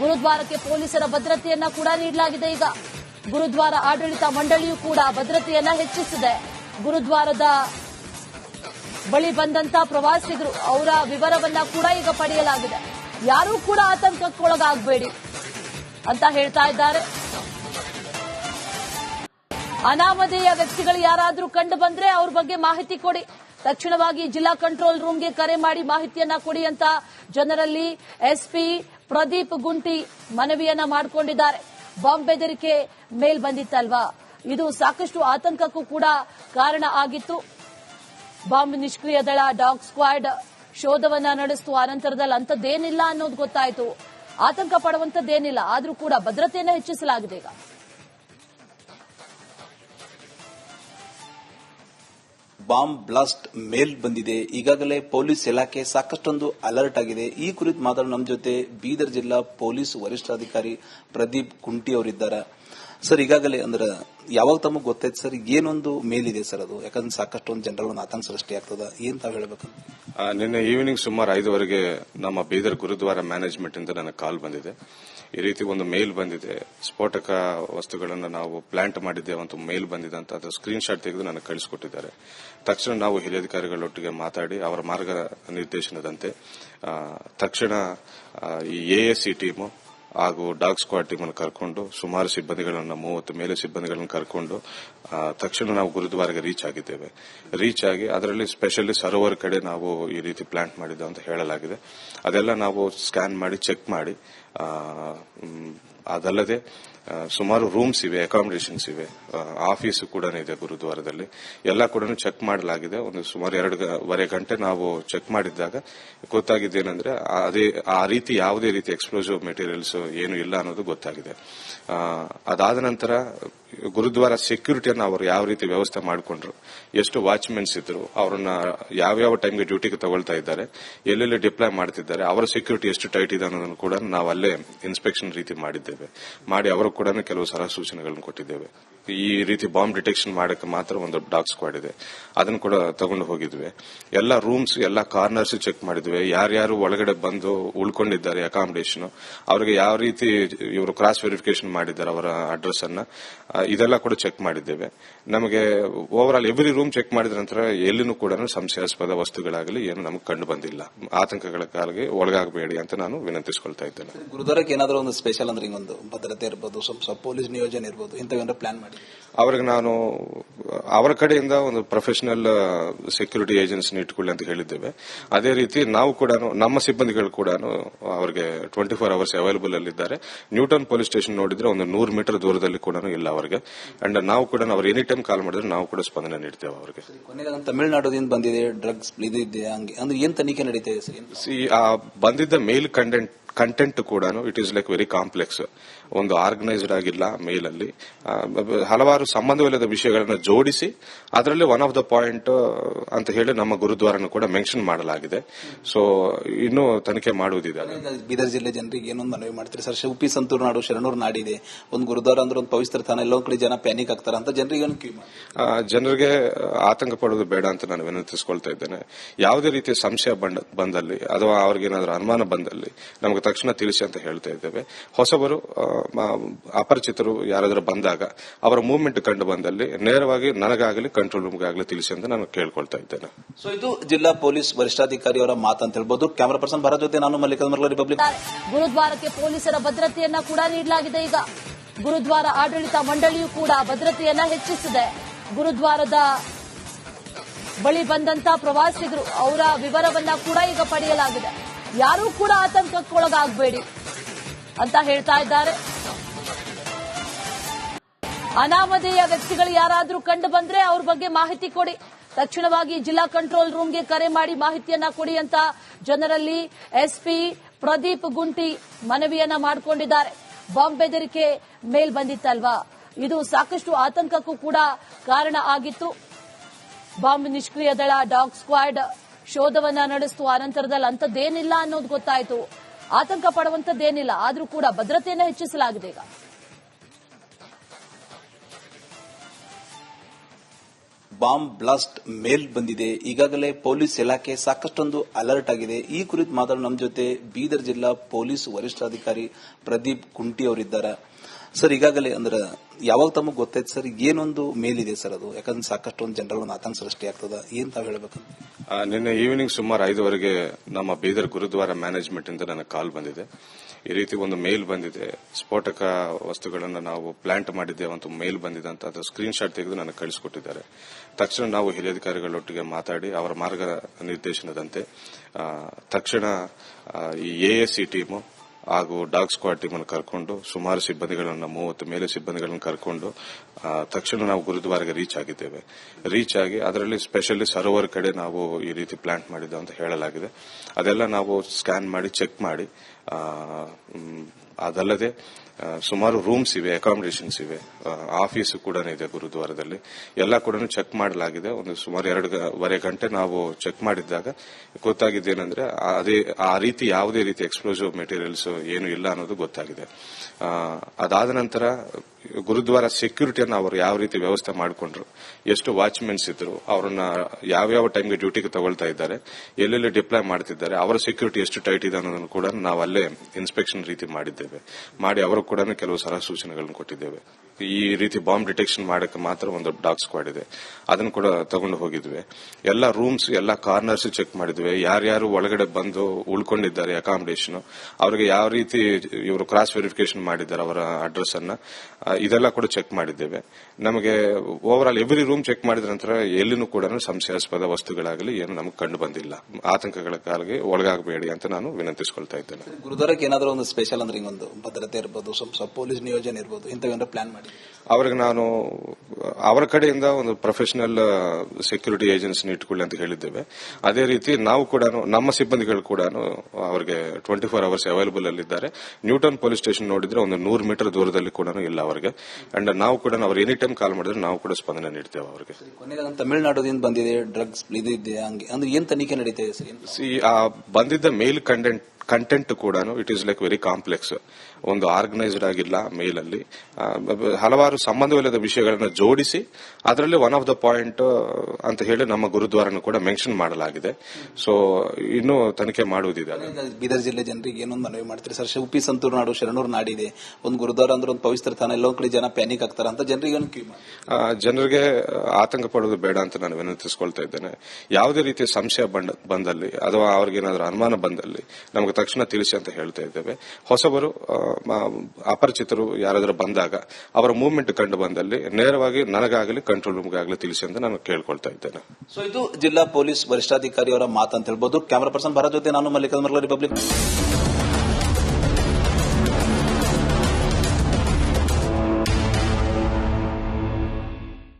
ಗುರುದ್ವಾರಕ್ಕೆ ಪೊಲೀಸರ ಭದ್ರತೆಯನ್ನ ಕೂಡ ನೀಡಲಾಗಿದೆ ಈಗ. ಗುರುದ್ವಾರ ಆಡಳಿತ ಮಂಡಳಿಯೂ ಕೂಡ ಭದ್ರತೆಯನ್ನ ಹೆಚ್ಚಿಸಿದೆ. ಗುರುದ್ವಾರದ ಬಳಿ ಬಂದಂತ ಪ್ರವಾಸಿಗರು ಅವರ ವಿವರವನ್ನ ಕೂಡ ಈಗ ಪಡೆಯಲಾಗಿದೆ. ಯಾರೂ ಕೂಡ ಆತಂಕಕ್ಕೊಳಗಾಗಬೇಡಿ ಅಂತ ಹೇಳ್ತಾ ಇದ್ದಾರೆ. ಅನಾಮಧೇಯ ವ್ಯಕ್ತಿಗಳು ಯಾರಾದರೂ ಕಂಡು ಬಂದ್ರೆ ಅವ್ರ ಬಗ್ಗೆ ಮಾಹಿತಿ ಕೊಡಿ. ತಕ್ಷಣವಾಗಿ ಜಿಲ್ಲಾ ಕಂಟ್ರೋಲ್ ರೂಮ್ಗೆ ಕರೆ ಮಾಡಿ ಮಾಹಿತಿಯನ್ನ ಕೊಡಿ ಅಂತ ಜನರಲ್ಲಿ ಎಸ್ಪಿ ಪ್ರದೀಪ್ ಗುಂಟಿ ಮನವಿಯನ್ನ ಮಾಡಿಕೊಂಡಿದ್ದಾರೆ. ಬಾಂಬ್ ಬೆದರಿಕೆ ಮೇಲ್ ಬಂದಿತ್ತಲ್ವಾ? ಇದು ಸಾಕಷ್ಟು ಆತಂಕಕ್ಕೂ ಕೂಡ ಕಾರಣ ಆಗಿತ್ತು. ಬಾಂಬ್ ನಿಷ್ಕ್ರಿಯ ದಳ, ಡಾಗ್ ಸ್ಕ್ವಾಡ್ ಶೋಧವನ್ನ ನಡೆಸಿತು. ಆ ನಂತರದಲ್ಲಿ ಅಂಥದ್ದೇನಿಲ್ಲ ಅನ್ನೋದು ಗೊತ್ತಾಯಿತು. ಆತಂಕ ಪಡುವಂತದ್ದೇನಿಲ್ಲ ಆದರೂ ಕೂಡ ಭದ್ರತೆಯನ್ನು ಹೆಚ್ಚಿಸಲಾಗಿದೆ ಈಗ. ಬಾಂಬ್ ಬ್ಲಾಸ್ಟ್ ಮೇಲ್ ಬಂದಿದೆ. ಈಗಾಗಲೇ ಪೊಲೀಸ್ ಇಲಾಖೆ ಸಾಕಷ್ಟೊಂದು ಅಲರ್ಟ್ ಆಗಿದೆ. ಈ ಕುರಿತು ಮಾತಾಡೋ ನಮ್ಮ ಜೊತೆ ಬೀದರ್ ಜಿಲ್ಲಾ ಪೊಲೀಸ್ ವರಿಷ್ಠಾಧಿಕಾರಿ ಪ್ರದೀಪ್ ಕುಂಟಿ ಅವರಿದ್ದಾರೆ. ಸರ್, ಈಗಾಗಲೇ ಅಂದ್ರೆ ಯಾವಾಗ ತಮಗೆ ಗೊತ್ತಾಯ್ತು ಸರ್, ಏನೊಂದು ಮೇಲಿದೆ ಸರ್ ಅದು? ಯಾಕಂದ್ರೆ ಸಾಕಷ್ಟೊಂದು ಒಂದು ಆತಂಕ ಸೃಷ್ಟಿ ಆಗ್ತದ. ಏನ್ ತಾವ್ ಹೇಳಬೇಕು? ನಿನ್ನೆ ಈವ್ನಿಂಗ್ ಸುಮಾರು ಐದುವರೆಗೆ ನಮ್ಮ ಬೀದರ್ ಗುರುದ್ವಾರ ಮ್ಯಾನೇಜ್ಮೆಂಟ್ ಇಂದ ನನಗೆ ಕಾಲ್ ಬಂದಿದೆ. ಈ ರೀತಿ ಒಂದು ಮೇಲ್ ಬಂದಿದೆ. ಸ್ಫೋಟಕ ವಸ್ತುಗಳನ್ನು ನಾವು ಪ್ಲಾಂಟ್ ಮಾಡಿದ್ದೇವೆ ಅಂತ ಮೇಲ್ ಬಂದಿದೆ ಅಂತ ಅದರ ಸ್ಕ್ರೀನ್ ಶಾಟ್ ತೆಗೆದು ನನಗೆ ಕಳಿಸಿಕೊಟ್ಟಿದ್ದಾರೆ. ತಕ್ಷಣ ನಾವು ಹಿರಿಯಧಿಕಾರಿಗಳೊಟ್ಟಿಗೆ ಮಾತಾಡಿ, ಅವರ ಮಾರ್ಗ ನಿರ್ದೇಶನದಂತೆ ತಕ್ಷಣ ಈ ಎಎಸ್ಸಿ ಟೀಮು ಹಾಗೂ ಡಾಗ್ ಸ್ಕ್ವಾಡ್ ಟೀಮ್ ಅನ್ನು ಕರ್ಕೊಂಡು ಸುಮಾರು ಸಿಬ್ಬಂದಿಗಳನ್ನು, ಮೂವತ್ತು ಮೇಲೆ ಸಿಬ್ಬಂದಿಗಳನ್ನು ಕರ್ಕೊಂಡು ತಕ್ಷಣ ನಾವು ಗುರುದ್ವಾರಗೆ ರೀಚ್ ಆಗಿದ್ದೇವೆ. ರೀಚ್ ಆಗಿ ಅದರಲ್ಲಿ ಸ್ಪೆಷಲಿ ಸರೋವರ್ ಕಡೆ ನಾವು ಈ ರೀತಿ ಪ್ಲಾಂಟ್ ಮಾಡಿದ್ದೇವೆ ಅಂತ ಹೇಳಲಾಗಿದೆ. ಅದೆಲ್ಲ ನಾವು ಸ್ಕ್ಯಾನ್ ಮಾಡಿ ಚೆಕ್ ಮಾಡಿ ಅದಲ್ಲದೆ ಸುಮಾರು ರೂಮ್ಸ್ ಇವೆ ಅಕಾಮಿಡೇಷನ್ಸ್ ಇವೆ. ಆಫೀಸ್ ಕೂಡ ಇದೆ ಗುರುದ್ವಾರದಲ್ಲಿ. ಎಲ್ಲ ಕೂಡ ಚೆಕ್ ಮಾಡಲಾಗಿದೆ. ಒಂದು ಸುಮಾರು ಎರಡೂವರೆ ಗಂಟೆ ನಾವು ಚೆಕ್ ಮಾಡಿದ್ದಾಗ ಗೊತ್ತಾಗಿದ್ದೇನೆಂದ್ರೆ, ಅದೇ, ಆ ರೀತಿ ಯಾವುದೇ ರೀತಿ ಎಕ್ಸ್ಪ್ಲೋಸಿವ್ ಮೆಟೀರಿಯಲ್ಸ್ ಏನು ಇಲ್ಲ ಅನ್ನೋದು ಗೊತ್ತಾಗಿದೆ. ಅದಾದ ನಂತರ ಗುರುದ್ವಾರ ಸೆಕ್ಯೂರಿಟಿಯನ್ನು ಅವರು ಯಾವ ರೀತಿ ವ್ಯವಸ್ಥೆ ಮಾಡಿಕೊಂಡ್ರು, ಎಷ್ಟು ವಾಚ್ಮೆನ್ಸ್ ಇದ್ರು, ಅವರನ್ನ ಯಾವ್ಯಾವ ಟೈಮ್ಗೆ ಡ್ಯೂಟಿಗೆ ತಗೊಳ್ತಾ ಇದ್ದಾರೆ, ಎಲ್ಲೆಲ್ಲಿ ಡಿಪ್ಲಾಯ್ ಮಾಡ್ತಿದ್ದಾರೆ, ಅವರ ಸೆಕ್ಯೂರಿಟಿ ಎಷ್ಟು ಟೈಟ್ ಇದೆ ಅನ್ನೋದನ್ನು ಕೂಡ ನಾವು ಅಲ್ಲೇ ಇನ್ಸ್ಪೆಕ್ಷನ್ ರೀತಿ ಮಾಡಿದ್ದೇವೆ ಮಾಡಿ ಅವರು ಕೂಡ ಕೆಲವು ಸಲ ಸೂಚನೆಗಳನ್ನು ಕೊಟ್ಟಿದ್ದೇವೆ. ಈ ರೀತಿ ಬಾಂಬ್ ಡಿಟೆಕ್ಷನ್ ಮಾಡಕ್ಕೆ ಮಾತ್ರ ಒಂದು ಡಾಗ್ ಸ್ಕ್ವಾಡ್ ಇದೆ. ಅದನ್ನು ಕೂಡ ತಗೊಂಡು ಹೋಗಿದ್ವಿ. ಎಲ್ಲ ರೂಮ್ಸ್ ಎಲ್ಲ ಕಾರ್ನರ್ಸ್ ಚೆಕ್ ಮಾಡಿದ್ವಿ. ಯಾರ್ಯಾರು ಒಳಗಡೆ ಬಂದು ಉಳ್ಕೊಂಡಿದ್ದಾರೆ ಅಕಾಮಿಡೇಷನ್ ಅವರಿಗೆ ಯಾವ ರೀತಿ ಇವರು ಕ್ರಾಸ್ ವೆರಿಫಿಕೇಶನ್ ಮಾಡಿದ್ದಾರೆ ಅವರ ಅಡ್ರೆಸ್ ಅನ್ನ ಇದೆಲ್ಲ ಕೂಡ ಚೆಕ್ ಮಾಡಿದ್ದೇವೆ. ನಮಗೆ over all every room check ಮಾಡಿದ ನಂತರ ಎಲ್ಲಿನೂ ಕೂಡ ಸಂಶಯಾಸ್ಪದ ವಸ್ತುಗಳಾಗಲಿ ಏನು ನಮಗೆ ಕಂಡು ಬಂದಿಲ್ಲ. ಆತಂಕಗಳ ಕಾಲಿಗೆ ಒಳಗಾಗಬೇಡಿ ಅಂತ ನಾನು ವಿನಂತಿಸಿಕೊಳ್ತಾ ಇದ್ದೇನೆ. ಗುರುದ್ವಾರಕ್ಕೆ ಏನಾದರೂ ಒಂದು ಸ್ಪೆಷಲ್ ಅಂದ್ರೆ ಹಿಂಗೊಂದು ಭದ್ರತೆ ಇರ್ಬೋದು ಸ್ವಲ್ಪ ಸ್ವಲ್ಪ ಪೊಲೀಸ್ ನಿಯೋಜನೆ ಇರ್ಬೋದು ಇಂಥವೇನಾರ ಪ್ಲಾನ್ ಮಾಡಿ ಅವ್ರಿಗೆ ನಾನು ಅವರ ಕಡೆಯಿಂದ ಒಂದು ಪ್ರೊಫೆಷನಲ್ ಸೆಕ್ಯೂರಿಟಿ ಏಜೆನ್ಸಿ ಇಟ್ಕೊಳ್ಳಿ ಅಂತ ಹೇಳಿದ್ದೇವೆ. ಅದೇ ರೀತಿ ನಾವು ಕೂಡ ನಮ್ಮ ಸಿಬ್ಬಂದಿಗಳು ಕೂಡ ಅವರಿಗೆ ಟ್ವೆಂಟಿ ಫೋರ್ ಅವರ್ಸ್ ಅವೈಲಬಲ್ ಅಲ್ಲಿದ್ದಾರೆ ನ್ಯೂಟನ್ ಪೊಲೀಸ್ ಸ್ಟೇಷನ್ ನೋಡಿದ್ರೆ ಒಂದು ನೂರು ಮೀಟರ್ ದೂರದಲ್ಲಿ ಕೂಡ ಇಲ್ಲ ಅವರಿಗೆ. ಅಂಡ್ ನಾವು ಕೂಡ ಅವ್ರು ಎನಿ ಟೈಮ್ ಕಾಲ್ ಮಾಡಿದ್ರೆ ನಾವು ಕೂಡ ಸ್ಪಂದನೆ ನೀಡ್ತೇವೆ ಅವರಿಗೆ. ಕೊನೆಗೆ ತಮಿಳುನಾಡುದಿಂದ ಬಂದಿದೆ ಡ್ರಗ್ಸ್ ಇದಿದೆ ಇದೆ ಹಂಗೆ. ಅಂದ್ರೆ ಏನ್ ತನಿಖೆ ನಡೀತಾ ಇದೆ ಬಂದಿದ್ದ ಮೇಲ್ ಕಂಟೆಂಟ್ ಕಂಟೆಂಟ್ ಕೂಡ it is like very complex ಒಂದು ಆರ್ಗನೈಸ್ಡ್ ಆಗಿಲ್ಲ ಮೇಲ್ ಅಲ್ಲಿ ಹಲವಾರು ಸಂಬಂಧವಿಲ್ಲದ ವಿಷಯಗಳನ್ನು ಜೋಡಿಸಿ ಅದರಲ್ಲಿ ಒನ್ ಆಫ್ ದ ಪಾಯಿಂಟ್ ಅಂತ ಹೇಳಿ ನಮ್ಮ ಗುರುದ್ವಾರನು ಕೂಡ ಮೆನ್ಷನ್ ಮಾಡಲಾಗಿದೆ. ಸೊ ಇನ್ನೂ ತನಿಖೆ ಮಾಡುವುದಿದೆ ಬೀದರ್ ಜಿಲ್ಲೆ ಜನರಿಗೆ ಏನೊಂದು ಮನವಿ ಮಾಡ್ತೀರಿ? ಸರ್ ಶಿವಪಿ ಸಂತೂರು ನಾಡು ಶರಣೂರು ನಾಡಿದೆ. ಒಂದು ಗುರುದ್ವಾರ ಅಂದ್ರೆ ಒಂದು ಪವಿತ್ರ ತಾಣ ಎಲ್ಲೋ ಕಡೆ ಜನ ಪ್ಯಾನಿಕ್ ಆಗ್ತಾರ ಅಂತ ಜನರಿಗೆ ಜನರಿಗೆ ಆತಂಕ ಪಡೋದು ಬೇಡ ಅಂತ ನಾನು ವಿನಂತಿಸಿಕೊಳ್ತಾ ಇದ್ದೇನೆ. ಯಾವುದೇ ರೀತಿಯ ಸಂಶಯ ಬಂದ ಬಂದಲ್ಲಿ ಅಥವಾ ಅವ್ರಿಗೇನಾದ್ರೂ ಅನುಮಾನ ಬಂದಲ್ಲಿ ನಮಗೆ ತಕ್ಷಣ ತಿಳಿಸಿ ಅಂತ ಹೇಳ್ತಾ ಇದ್ದೇವೆ. ಹೊಸಬರು ಅಪರಿಚಿತರು ಯಾರಾದರೂ ಬಂದಾಗ ಅವರ ಮೂವ್ಮೆಂಟ್ ಕಂಡು ಬಂದಲ್ಲಿ ನೇರವಾಗಿ ನನಗಾಗಲಿ ಕಂಟ್ರೋಲ್ ರೂಮ್ಗಾಗಲಿ ತಿಳಿಸಿ ಅಂತ ನಾನು ಕೇಳ್ಕೊಳ್ತಾ ಇದ್ದೇನೆ. ಸೊ ಇದು ಜಿಲ್ಲಾ ಪೊಲೀಸ್ ವರಿಷ್ಠಾಧಿಕಾರಿ ಅವರ ಮಾತು ಅಂತ ಹೇಳ್ಬೋದು. ಕ್ಯಾಮರಾ ಪರ್ಸನ್ ಭಾರತ್ ಜೊತೆ ನಾನು ಮಲ್ಲಿಕಾರ್ಜುನ ರಿಪಬ್ಲಿಕ್ ಗುರುದ್ವಾರಕ್ಕೆ ಪೊಲೀಸರ ಭದ್ರತೆಯನ್ನ ಕೂಡ ನೀಡಲಾಗಿದೆ ಈಗ. ಗುರುದ್ವಾರ ಆಡಳಿತ ಮಂಡಳಿಯೂ ಕೂಡ ಭದ್ರತೆಯನ್ನ ಹೆಚ್ಚಿಸಿದೆ. ಗುರುದ್ವಾರದ ಬಳಿ ಬಂದಂತ ಪ್ರವಾಸಿಗರು ಅವರ ವಿವರವನ್ನ ಕೂಡ ಈಗ ಪಡೆಯಲಾಗಿದೆ. ಯಾರೂ ಕೂಡ ಆತಂಕಕ್ಕೊಳಗಾಗಬೇಡಿ ಅಂತ ಹೇಳ್ತಾ ಇದ್ದಾರೆ. ಅನಾಮಧೇಯ ವ್ಯಕ್ತಿಗಳು ಯಾರಾದರೂ ಕಂಡು ಬಂದ್ರೆ ಅವ್ರ ಬಗ್ಗೆ ಮಾಹಿತಿ ಕೊಡಿ. ತಕ್ಷಣವಾಗಿ ಜಿಲ್ಲಾ ಕಂಟ್ರೋಲ್ ರೂಮ್ಗೆ ಕರೆ ಮಾಡಿ ಮಾಹಿತಿಯನ್ನ ಕೊಡಿ ಅಂತ ಜನರಲ್ಲಿ ಎಸ್ಪಿ ಪ್ರದೀಪ್ ಗುಂಟಿ ಮನವಿಯನ್ನ ಮಾಡಿಕೊಂಡಿದ್ದಾರೆ. ಬಾಂಬ್ ಬೆದರಿಕೆ ಮೇಲ್ ಬಂದಿತ್ತಲ್ವಾ? ಇದು ಸಾಕಷ್ಟು ಆತಂಕಕ್ಕೂ ಕೂಡ ಕಾರಣ ಆಗಿತ್ತು. ಬಾಂಬ್ ನಿಷ್ಕ್ರಿಯ ದಳ ಡಾಗ್ ಸ್ಕ್ವಾಡ್ ಶೋಧವನ್ನ ನಡೆಸ್ತು. ನಂತರದಲ್ಲಿ ಅಂತದ್ದೇನಿಲ್ಲ ಅನ್ನೋದು ಗೊತ್ತಾಯ್ತು. ಆತಂಕ ಪಡುವಂತದ್ದೇನಿಲ್ಲ ಆದ್ರೂ ಕೂಡ ಭದ್ರತೆಯನ್ನ ಹೆಚ್ಚಿಸಲಾಗಿದೆ ಈಗ. ಬಾಂಬ್ ಬ್ಲಾಸ್ಟ್ ಮೇಲ್ ಬಂದಿದೆ. ಈಗಾಗಲೇ ಪೊಲೀಸ್ ಇಲಾಖೆ ಸಾಕಷ್ಟೊಂದು ಅಲರ್ಟ್ ಆಗಿದೆ. ಈ ಕುರಿತು ಮಾತಾಡೋ ನಮ್ಮ ಜೊತೆ ಬೀದರ್ ಜಿಲ್ಲಾ ಪೊಲೀಸ್ ವರಿಷ್ಠಾಧಿಕಾರಿ ಪ್ರದೀಪ್ ಕುಂಟಿ ಅವರಿದ್ದಾರೆ. ಸರ್, ಈಗಾಗಲೇ ಅಂದ್ರೆ ಯಾವಾಗ ತಮಗೆ ಗೊತ್ತಾಯ್ತು ಸರ್, ಏನೊಂದು ಮೇಲಿದೆ ಸರ್ ಅದು? ಯಾಕಂದ್ರೆ ಸಾಕಷ್ಟು ಒಂದು ಜನರಲ್ಲಿ ಒಂದು ಆತಂಕ ಸೃಷ್ಟಿ ಆಗ್ತದ. ಏನ್ ತಾವ್ ಹೇಳ್ಬೇಕಂತ? ನಿನ್ನೆ ಈವ್ನಿಂಗ್ ಸುಮಾರು ಐದುವರೆಗೆ ನಮ್ಮ ಬೀದರ್ ಗುರುದ್ವಾರ ಮ್ಯಾನೇಜ್ಮೆಂಟ್ ಇಂದ ನನಗೆ ಕಾಲ್ ಬಂದಿದೆ. ಈ ರೀತಿ ಒಂದು ಮೇಲ್ ಬಂದಿದೆ. ಸ್ಫೋಟಕ ವಸ್ತುಗಳನ್ನು ನಾವು ಪ್ಲಾಂಟ್ ಮಾಡಿದ್ದೇವೆ ಅಂತ ಮೇಲ್ ಬಂದಿದೆ ಅಂತ ಅದು ಸ್ಕ್ರೀನ್ ಶಾಟ್ ತೆಗೆದು ನನಗೆ ಕಳಿಸಿಕೊಟ್ಟಿದ್ದಾರೆ. ತಕ್ಷಣ ನಾವು ಹಿರಿಯಧಿಕಾರಿಗಳೊಟ್ಟಿಗೆ ಮಾತಾಡಿ, ಅವರ ಮಾರ್ಗ ನಿರ್ದೇಶನದಂತೆ ತಕ್ಷಣ ಈ ಎಎಸ್ಸಿ ಟೀಮು ಹಾಗೂ ಡಾಗ್ ಸ್ಕ್ವಾಡ್ ಟೀಮ್ ಅನ್ನು ಕರ್ಕೊಂಡು, ಸುಮಾರು ಸಿಬ್ಬಂದಿಗಳನ್ನು, ಮೂವತ್ತು ಮೇಲೆ ಸಿಬ್ಬಂದಿಗಳನ್ನು ಕರ್ಕೊಂಡು ತಕ್ಷಣ ನಾವು ಗುರುದ್ವಾರಗೆ ರೀಚ್ ಆಗಿದ್ದೇವೆ. ರೀಚ್ ಆಗಿ ಅದರಲ್ಲಿ ಸ್ಪೆಷಲಿ ಸರೋವರ್ ಕಡೆ ನಾವು ಈ ರೀತಿ ಪ್ಲಾಂಟ್ ಮಾಡಿದ್ದೇವೆ ಅಂತ ಹೇಳಲಾಗಿದೆ. ಅದೆಲ್ಲ ನಾವು ಸ್ಕ್ಯಾನ್ ಮಾಡಿ ಚೆಕ್ ಮಾಡಿ ಅದಲ್ಲದೆ ಸುಮಾರು ರೂಮ್ಸ್ ಇವೆ ಅಕಾಮಿಡೇಷನ್ಸ್ ಇವೆ. ಆಫೀಸ್ ಕೂಡ ಇದೆ ಗುರುದ್ವಾರದಲ್ಲಿ. ಎಲ್ಲ ಕೂಡ ಚೆಕ್ ಮಾಡಲಾಗಿದೆ. ಒಂದು ಸುಮಾರು ಎರಡೂವರೆ ಗಂಟೆ ನಾವು ಚೆಕ್ ಮಾಡಿದ್ದಾಗ ಗೊತ್ತಾಗಿದ್ದೇನೆಂದ್ರೆ ಅದೇ, ಆ ರೀತಿ ಯಾವುದೇ ರೀತಿ ಎಕ್ಸ್ಪ್ಲೋಸಿವ್ ಮೆಟೀರಿಯಲ್ಸ್ ಏನು ಇಲ್ಲ ಅನ್ನೋದು ಗೊತ್ತಾಗಿದೆ. ಅದಾದ ನಂತರ ಗುರುದ್ವಾರ ಸೆಕ್ಯೂರಿಟಿಯನ್ನು ಅವರು ಯಾವ ರೀತಿ ವ್ಯವಸ್ಥೆ ಮಾಡಿಕೊಂಡ್ರು, ಎಷ್ಟು ವಾಚ್ಮೆನ್ಸ್ ಇದ್ರು, ಅವರನ್ನ ಯಾವ್ಯಾವ ಟೈಮ್ಗೆ ಡ್ಯೂಟಿಗೆ ತಗೊಳ್ತಾ ಇದ್ದಾರೆ, ಎಲ್ಲೆಲ್ಲಿ ಡಿಪ್ಲಾಯ್ ಮಾಡ್ತಿದ್ದಾರೆ, ಅವರ ಸೆಕ್ಯೂರಿಟಿ ಎಷ್ಟು ಟೈಟ್ ಇದೆ ಅನ್ನೋದನ್ನು ಕೂಡ ನಾವು ಅಲ್ಲೇ ಇನ್ಸ್ಪೆಕ್ಷನ್ ರೀತಿ ಮಾಡಿದ್ದೇವೆ. ಮಾಡಿ ಅವರು ಕೂಡ ಕೆಲವು ಸಲಹಾ ಸೂಚನೆಗಳನ್ನು ಕೊಟ್ಟಿದ್ದೇವೆ. ಈ ರೀತಿ ಬಾಂಬ್ ಡಿಟೆಕ್ಷನ್ ಮಾಡಕ್ಕೆ ಮಾತ್ರ ಒಂದು ಡಾಗ್ ಸ್ಕ್ವಾಡ್ ಇದೆ. ಅದನ್ನು ಕೂಡ ತಗೊಂಡು ಹೋಗಿದ್ವಿ. ಎಲ್ಲ ರೂಮ್ಸ್ ಎಲ್ಲ ಕಾರ್ನರ್ಸ್ ಚೆಕ್ ಮಾಡಿದ್ವಿ. ಯಾರ್ಯಾರು ಒಳಗಡೆ ಬಂದು ಉಳ್ಕೊಂಡಿದ್ದಾರೆ ಅಕಾಮಿಡೇಷನ್ ಅವರಿಗೆ ಯಾವ ರೀತಿ ಇವರು ಕ್ರಾಸ್ ವೆರಿಫಿಕೇಶನ್ ಮಾಡಿದ್ದಾರೆ ಅವರ ಅಡ್ರೆಸ್ ಅನ್ನ ಇದೆಲ್ಲ ಕೂಡ ಚೆಕ್ ಮಾಡಿದ್ದೇವೆ. ನಮಗೆ over all every room check ಮಾಡಿದ ನಂತರ ಎಲ್ಲಿನೂ ಕೂಡ ಸಂಶಯಾಸ್ಪದ ವಸ್ತುಗಳಾಗಲಿ ಏನು ನಮಗೆ ಕಂಡು ಬಂದಿಲ್ಲ. ಆತಂಕಗಳ ಕಾಲಿಗೆ ಒಳಗಾಗಬೇಡಿ ಅಂತ ನಾನು ವಿನಂತಿಸಿಕೊಳ್ತಾ ಇದ್ದೇನೆ. ಗುರುದ್ವಾರಕ್ಕೆ ಏನಾದರೂ ಒಂದು ಸ್ಪೆಷಲ್ ಅಂದ್ರೆ ಒಂದು ಭದ್ರತೆ ಇರ್ಬೋದು, ಸ್ವಲ್ಪ ಪೊಲೀಸ್ ನಿಯೋಜನೆ ಇರ್ಬೋದು ಇಂಥವೇನಾರ ಪ್ಲಾನ್ ಮಾಡಿ. ಅವ್ರಿಗೆ ನಾನು ಅವರ ಕಡೆಯಿಂದ ಒಂದು ಪ್ರೊಫೆಷನಲ್ ಸೆಕ್ಯೂರಿಟಿ ಏಜೆನ್ಸಿನ ಇಟ್ಕೊಳ್ಳಿ ಅಂತ ಹೇಳಿದ್ದೇವೆ. ಅದೇ ರೀತಿ ನಾವು ಕೂಡ ನಮ್ಮ ಸಿಬ್ಬಂದಿಗಳು ಕೂಡ ಅವರಿಗೆ ಟ್ವೆಂಟಿ ಫೋರ್ ಅವರ್ಸ್ ಅವೈಲಬಲ್ ಅಲ್ಲಿದ್ದಾರೆ ನ್ಯೂಟನ್ ಪೊಲೀಸ್ ಸ್ಟೇಷನ್ ನೋಡಿದ್ರೆ ಒಂದು ನೂರು ಮೀಟರ್ ದೂರದಲ್ಲಿ ಕೂಡ ಇಲ್ಲ ಅವರಿಗೆ. ಅಂಡ್ ನಾವು ಕೂಡ ಅವ್ರು ಎನಿ ಟೈಮ್ ಕಾಲ್ ಮಾಡಿದ್ರೆ ನಾವು ಕೂಡ ಸ್ಪಂದನೆ ನೀಡ್ತೇವೆ ಅವರಿಗೆ. ತಮಿಳುನಾಡುದಿಂದ ಬಂದಿದೆ ಡ್ರಗ್ಸ್ ಇದು ಇದೆ ಹಂಗೆ ಅಂದ್ರೆ ಏನ್ ತನಿಖೆ ನಡೀತಾ ಇದೆ ಸರ್? ಸಿ ಆ ಬಂದಿದ್ದ ಮೇಲ್ ಕಂಟೆಂಟ್ ಕಂಟೆಂಟ್ ಕೂಡ it is like very complex ಒಂದು ಆರ್ಗನೈಸ್ಡ್ ಆಗಿಲ್ಲ ಮೇಲ್ ಅಲ್ಲಿ ಹಲವಾರು ಸಂಬಂಧವಿಲ್ಲದ ವಿಷಯಗಳನ್ನು ಜೋಡಿಸಿ ಅದರಲ್ಲಿ ಒನ್ ಆಫ್ ದ ಪಾಯಿಂಟ್ ಅಂತ ಹೇಳಿ ನಮ್ಮ ಗುರುದ್ವಾರನು ಕೂಡ ಮೆನ್ಷನ್ ಮಾಡಲಾಗಿದೆ. ಸೊ ಇನ್ನೂ ತನಿಖೆ ಮಾಡುವುದಿದೆ ಬೀದರ್ ಜಿಲ್ಲೆ ಜನರಿಗೆ ಏನೊಂದು ಮನವಿ ಮಾಡ್ತೀರಿ? ಸರ್ ಶಿವಪಿ ಸಂತೂರು ನಾಡು ಶರಣೂರು ನಾಡಿದೆ. ಒಂದು ಗುರುದ್ವಾರ ಅಂದ್ರೆ ಒಂದು ಪವಿತ್ರ ತಾಣ ಎಲ್ಲೋ ಕಡೆ ಜನ ಪ್ಯಾನಿಕ್ ಆಗ್ತಾರ ಅಂತ ಜನರಿಗೆ ಜನರಿಗೆ ಆತಂಕ ಪಡೋದು ಬೇಡ ಅಂತ ನಾನು ವಿನಂತಿಸಿಕೊಳ್ತಾ ಇದ್ದೇನೆ. ಯಾವುದೇ ರೀತಿಯ ಸಂಶಯ ಬಂದ ಬಂದಲ್ಲಿ ಅಥವಾ ಅವ್ರಿಗೇನಾದ್ರೂ ಅನುಮಾನ ಬಂದಲ್ಲಿ ನಮಗೆ ತಕ್ಷಣ ತಿಳಿಸಿ ಅಂತ ಹೇಳ್ತಾ ಇದ್ದೇವೆ. ಹೊಸಬರು ಅಪರಿಚಿತರು ಯಾರಾದರೂ ಬಂದಾಗ ಅವರ ಮೂವ್ಮೆಂಟ್ ಕಂಡು ಬಂದಲ್ಲಿ ನೇರವಾಗಿ ನನಗಾಗಲಿ, ಕಂಟ್ರೋಲ್ ರೂಮ್ಗಾಗಲಿ ತಿಳಿಸಿ ಅಂತ ನಾನು ಕೇಳ್ಕೊಳ್ತಾ ಇದ್ದೇನೆ. ಸೊ ಇದು ಜಿಲ್ಲಾ ಪೊಲೀಸ್ ವರಿಷ್ಠಾಧಿಕಾರಿ ಅವರ ಮಾತಂತ ಹೇಳ್ಬೋದು. ಕ್ಯಾಮರಾ ಪರ್ಸನ್ ಭರತ್ ಜೊತೆ ನಾನು ಮಲ್ಲಿಕಾರ್ಜುನ ರಿಪಬ್ಲಿಕ್